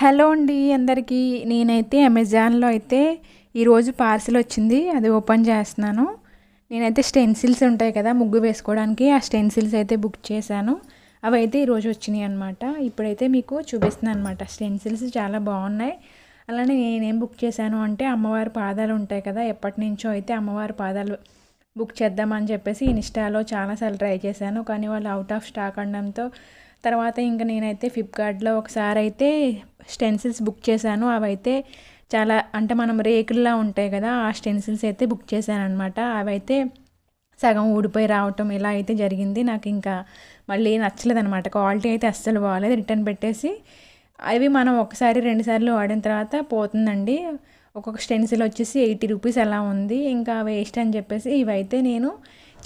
Hello అండి అందరికీ. నేనైతే అమెజాన్లో అయితే ఈరోజు పార్సిల్ వచ్చింది. అది ఓపెన్ చేస్తున్నాను. నేనైతే స్టెన్సిల్స్ ఉంటాయి కదా ముగ్గు వేసుకోవడానికి ఆ స్టెన్సిల్స్ అయితే బుక్ చేశాను. అవి అయితే ఈరోజు వచ్చినాయి అనమాట ఇప్పుడైతే మీకు చూపిస్తున్నాను అనమాట స్టెన్సిల్స్ చాలా బాగున్నాయి. అలానే నేనేం బుక్ చేశాను అంటే అమ్మవారి పాదాలు ఉంటాయి కదా ఎప్పటి నుంచో అయితే అమ్మవారి పాదాలు బుక్ చేద్దామని చెప్పేసి ఇన్స్టాలో చాలాసార్లు ట్రై చేశాను. కానీ వాళ్ళు అవుట్ ఆఫ్ స్టాక్ అనడంతో తర్వాత ఇంకా నేనైతే ఫ్లిప్కార్ట్లో ఒకసారి అయితే స్టెన్సిల్స్ బుక్ చేశాను. అవైతే చాలా అంటే మనం రేకుల్లా ఉంటాయి కదా ఆ స్టెన్సిల్స్ అయితే బుక్ చేశాను అనమాట అవైతే సగం ఊడిపోయి రావటం ఇలా అయితే జరిగింది. నాకు ఇంకా మళ్ళీ నచ్చలేదు అనమాట క్వాలిటీ అయితే అస్సలు బాగాలేదు రిటర్న్ పెట్టేసి అవి మనం ఒకసారి రెండుసార్లు వాడిన తర్వాత పోతుందండి. ఒక్కొక్క స్టెన్సిల్ వచ్చేసి ఎయిటీ రూపీస్ అలా ఉంది. ఇంకా వేస్ట్ అని చెప్పేసి ఇవైతే నేను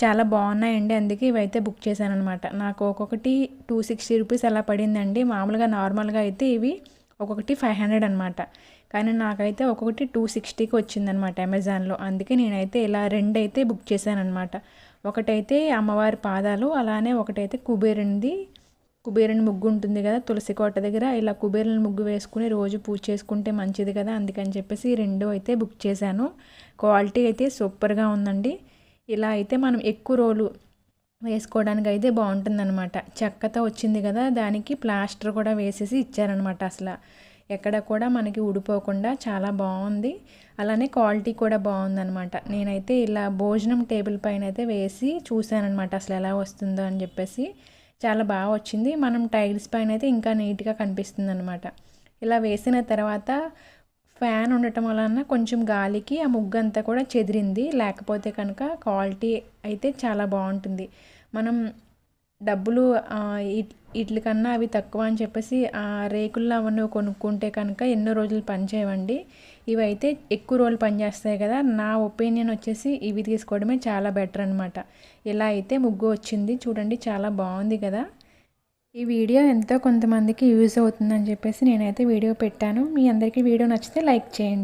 చాలా బాగున్నాయండి. అందుకే ఇవైతే బుక్ చేశాను అనమాట నాకు ఒక్కొక్కటి టూ సిక్స్టీ రూపీస్ అలా పడిందండి. మామూలుగా నార్మల్గా అయితే ఇవి ఒక్కొక్కటి ఫైవ్ హండ్రెడ్ అనమాట కానీ నాకైతే ఒక్కొక్కటి టూ సిక్స్టీకి వచ్చిందనమాట అమెజాన్లో. అందుకే నేనైతే ఇలా రెండు అయితే బుక్ చేశాను అనమాట ఒకటైతే అమ్మవారి పాదాలు అలానే ఒకటైతే కుబేరునిది కుబేరుని ముగ్గు ఉంటుంది కదా తులసి కోట దగ్గర. ఇలా కుబేరుని ముగ్గు వేసుకుని రోజు పూజ చేసుకుంటే మంచిది కదా అందుకని చెప్పేసి రెండు అయితే బుక్ చేశాను. క్వాలిటీ అయితే సూపర్గా ఉందండి. ఇలా అయితే మనం ఎక్కువ రోజులు వేసుకోవడానికి అయితే బాగుంటుందన్నమాట. చెక్కతో వచ్చింది కదా దానికి ప్లాస్టర్ కూడా వేసేసి ఇచ్చారనమాట అసలు. ఎక్కడ కూడా మనకి ఊడిపోకుండా చాలా బాగుంది. అలానే క్వాలిటీ కూడా బాగుందనమాట నేనైతే ఇలా భోజనం టేబుల్ పైన అయితే వేసి చూశానమాట అసలు ఎలా వస్తుందో అని చెప్పేసి. చాలా బాగా వచ్చింది. మనం టైల్స్ పైన అయితే ఇంకా నీట్గా కనిపిస్తుంది అనమాట ఇలా వేసిన తర్వాత ఫ్యాన్ ఉండటం వలన కొంచెం గాలికి ఆ ముగ్గు అంతా కూడా చెదిరింది. లేకపోతే కనుక క్వాలిటీ అయితే చాలా బాగుంటుంది. మనం డబ్బులు వీటి కన్నా అవి తక్కువ అని చెప్పేసి ఆ రేకుల్లో అవన్నీ కొనుక్కుంటే కనుక ఎన్నో రోజులు పనిచేయవండి ఇవైతే ఎక్కువ రోజులు పనిచేస్తాయి కదా నా ఒపీనియన్ వచ్చేసి ఇవి తీసుకోవడమే చాలా బెటర్ అనమాట ఇలా అయితే ముగ్గు వచ్చింది చూడండి చాలా బాగుంది కదా. ఈ వీడియో ఎంతో కొంతమందికి యూజ్ అవుతుందని చెప్పేసి నేనైతే వీడియో పెట్టాను. మీ అందరికీ వీడియో నచ్చితే లైక్ చేయండి.